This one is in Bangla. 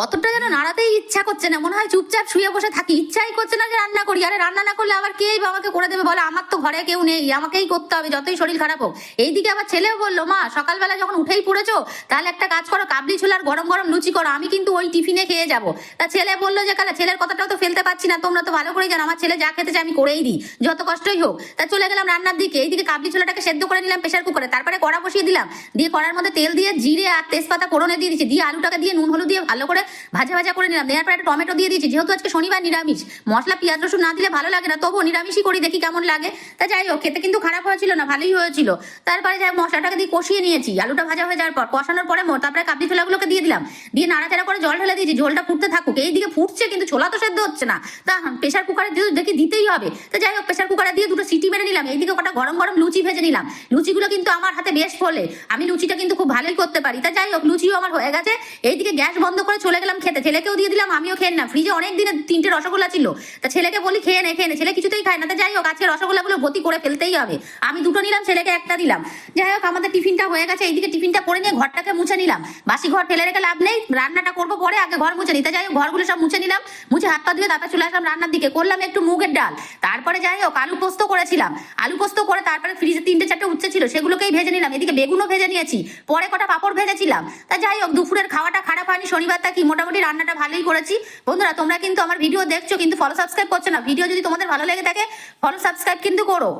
কতটা যেন নাড়াতেই ইচ্ছা করছে না, মনে হয় চুপচাপ শুয়ে বসে থাকি। ইচ্ছাই করছে না যে রান্না করি। আরে রান্না না করলে আবার কেই বা আমাকে করে দেবে বলে? আমার তো ঘরে কেউ নেই, আমাকেই করতে হবে, যতই শরীর খারাপ হোক। এইদিকে আবার ছেলেও বলল, মা, সকালবেলা যখন উঠেই পড়েছো, তাহলে একটা কাজ করো, কাবলি ছোলার গরম গরম লুচি করো, আমি কিন্তু ওই টিফিনে খেয়ে যাব। তা ছেলে বলল যে, কালে, ছেলের কথাটাও তো ফেলতে পারছি না, তোমরা তো ভালো করেই জানো, আমার ছেলে যা খেতে চায় আমি করেই দিই, যত কষ্টই হোক। তা চলে গেলাম রান্নার দিকে, এইদিকে কাবলি ছোলাটাকে সেদ্ধ করে নিলাম প্রেশার কুকারে, তারপরে কড়া বসিয়ে দিলাম। দিয়ে কড়ার মধ্যে তেল দিয়ে জিরে আর তেজপাতা ফোড়নে দিয়ে দিচ্ছি দিয়ে আলুটাকে দিয়ে নুন হলুদ দিয়ে ভালো করে ভাজা ভাজা করে নিলাম। দেওয়ার পরে একটা টমেটো দিয়ে দিয়েছি। যেহেতু আজকে শনিবার নিরামিষ, মশলা, পেঁয়াজ, রসুন না দিলে ভালো লাগে না। তবুও নিরামিষই করি, দেখি কেমন লাগে। তা যাই হোক, খেতে কিন্তু খারাপ হয়েছিল না, ভালোই হয়েছিল। তারপরে যাই মশলাটাকে দিয়ে কষিয়ে নিয়েছি। আলুটা ভাজা হয়ে যাওয়ার পর, কষানোর পরে তারপরে কাবলি ছোলাগুলোকে দিয়ে দিলাম। দিয়ে নাড়াচাড়া করে জল ঢেলে দিয়েছি, ঝোলটা ফুটতে থাকুক। এইদিকে ফুটছে কিন্তু ছোলা তো সেদ্ধ হচ্ছে না। তা প্রেশার কুকারে দেখি দিতেই হবে। তো যাই হোক প্রেশার কুকারে দিয়ে দুটো সিটি মেরে নিলাম। এইদিকে কটা গরম গরম লুচি ভেজে নিলাম। লুচিগুলো কিন্তু আমার হাতে বেশ ফলে। আমি লুচিটা কিন্তু খুব ভালোই করতে পারি। তা যাই হোক, লুচিও আমার হয়ে গেছে। এইদিকে গ্যাস বন্ধ করে চলে গেলাম খেতে। ছেলেকেও দিয়ে দিলাম, আমিও খেয়ে না ফ্রিজে অনেক দিনের তিনটে রসগোল্লা ছিল। তা ছেলেকে বলি খেয়ে নে খেয়ে নে। ছেলে কিছুতেই খায় না। তা যাই হোক, আজকে রসগোল্লাগুলো ভর্তি করে ফেলতেই হবে। আমি দুটো নিলাম, ছেলেকে একটা দিলাম। যাই হোক, আমাদের টিফিনটা হয়ে গেছে। এইদিকে টিফিনটা করে নিয়ে ঘরটাকে মুছে নিলাম। বাসি ঘর ফেলে রেখে লাভ নেই। রান্নাটা করব পরে, আগে ঘর মুছে নিতে যাই হোক, ঘরগুলো সব মুছে নিলাম। মুছে হাত পা ধুয়ে তারপর চলে আসলাম রান্নার দিকে। করলাম একটু মুগের ডাল। তারপরে যাই হোক, আলু পোস্ত করেছিলাম। আলু পোস্ত করে তারপরে ফ্রিজে তিনটে চারটে উচ্ছে ছিল, সেগুলোকেই ভেজে নিলাম। এদিকে বেগুনও ভেজে নিয়েছি। পরে কটা পাপড় ভেজেছিলাম। তা যাই হোক, দুপুরের খাওয়াটা খারাপ হয়নি। শনিবারটা কি মোটামুটি রান্নাটা ভালোই করেছি। বন্ধুরা, তোমরা কিন্তু আমার ভিডিও দেখছ, কিন্তু ফলো সাবস্ক্রাইব করছ না। ভিডিও যদি তোমাদের ভালো লেগে থাকে ফলো সাবস্ক্রাইব কিন্তু করো।